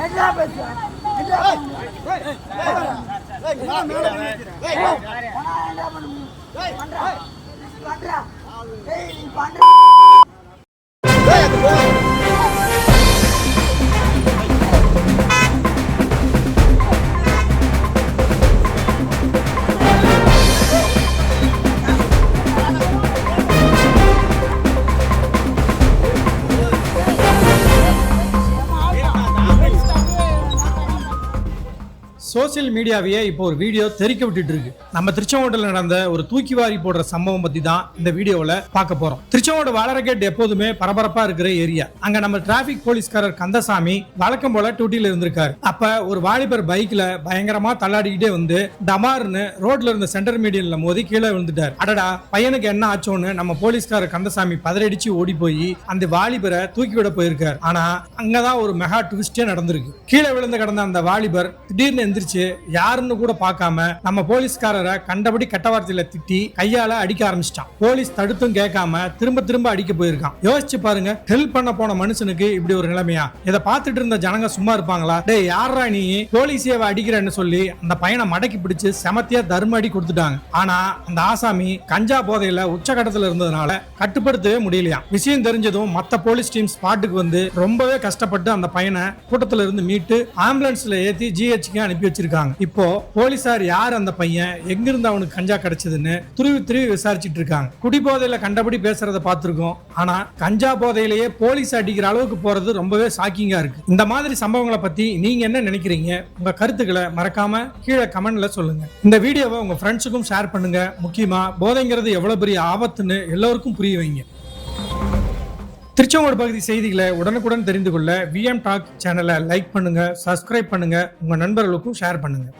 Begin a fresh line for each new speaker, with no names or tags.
என்ன பேசுற என்ன பண்ற
சோசியல் மீடியாவையே இப்போ ஒரு வீடியோ தெரிக்க விட்டுட்டு இருக்கு நம்ம திருச்செங்கோட்டில் நடந்த ஒரு தூக்கி வாரி போடுற சம்பவம் பத்தி தான் இந்த வீடியோவில் பார்க்க போறோம். திருச்செங்கோடு வாழரகேட் எப்போதுமே பரபரப்பா இருக்கிற ஏரியா. அங்க நம்ம டிராபிக் போலீஸ்காரர் கந்தசாமி வழக்கம் போல டியூட்டில இருந்திருக்காரு. அப்ப ஒரு வாலிபர் பைக்ல பயங்கரமா தள்ளாடிக்கிட்டே வந்து டமார்னு ரோட்ல இருந்த சென்டர் மீடியன்ல மோதி கீழே விழுந்துட்டார். அடடா பையனுக்கு என்ன ஆச்சோன்னு நம்ம போலீஸ்காரர் கந்தசாமி பதறடிச்சு ஓடி போய் அந்த வாலிபரை தூக்கி விட போயிருக்காரு. ஆனா அங்கதான் ஒரு மெகா ட்விஸ்டே நடந்திருக்கு. கீழே விழுந்து கிடந்த அந்த வாலிபர் திடீர்னு எந்திரிச்சு யாருன்னு கூட பார்க்காம நம்ம போலீஸ்காரரை கண்டபடி கெட்ட வார்த்தையில திட்டி கையால அடிக்க ஆரம்பிச்சிட்டான். போலீஸ் தடுத்தும் கேட்காம திரும்ப திரும்ப அடிக்க போயிருக்கான். யோசிச்சு பாருங்க ஹெல்ப் பண்ண போன மனுஷனுக்கு இப்படி ஒரு நிலைமையா? இதை பார்த்துட்டு இருந்த ஜனங்க சும்மா இருப்பாங்களா? டேய் யாரா நீ? போலீஸேவ அடிக்கிறேன்னு சொல்லி அந்த பையனை மடக்கி பிடிச்சு செமத்தியா தர்ம அடி கொடுத்துட்டாங்க. ஆனா அந்த ஆசாமி கஞ்சா போதையில உச்சகட்டத்துல இருந்ததுனால கட்டுப்படுத்தவே முடியலையா விஷயம் தெரிஞ்சதும் மத்த போலீஸ் டீம் ஸ்பாட்டுக்கு வந்து ரொம்பவே கஷ்டப்பட்டு அந்த பையனை கூட்டத்துல இருந்து மீட்டு ஆம்புலன்ஸ்ல ஏத்தி ஜிஹெச்சுக்கு அனுப்பி வச்சிருக்காங்க. இப்போ போலீசார் யார் அந்த பையன்? எங்கிருந்து அவனுக்கு கஞ்சா கிடைச்சதுன்னு துருவி துருவி விசாரிச்சுட்டு இருக்காங்க. குடி போதையில கண்டபடி பேசுறத பார்த்துருக்கோம். ஆனா கஞ்சா போதையிலேயே போலீஸ் அடிக்கிற அளவுக்கு போறது ரொம்பவே ஷாக்கிங்கா இருக்கு. இந்த மாதிரி சம்பவங்களை பத்தி நீங்க என்ன நினைக்கிறீங்க? உங்க கருத்துக்களை மறக்காம கீழே கமெண்ட்ல சொல்லுங்க. இந்த வீடியோவை உங்க ஃப்ரெண்ட்ஸுக்கும் ஷேர் பண்ணுங்க. முக்கியமா போதைங்கிறது எவ்வளவு பெரிய ஆபத்துன்னு எல்லோருக்கும் புரிய வைங்க. திருச்செங்கோடு பகுதி செய்திகளை உடனுக்குடன் தெரிந்து கொள்ள விஎம் டாக் சேனலை லைக் பண்ணுங்கள் சப்ஸ்கிரைப் பண்ணுங்கள் உங்கள் நண்பர்களுக்கும் ஷேர் பண்ணுங்கள்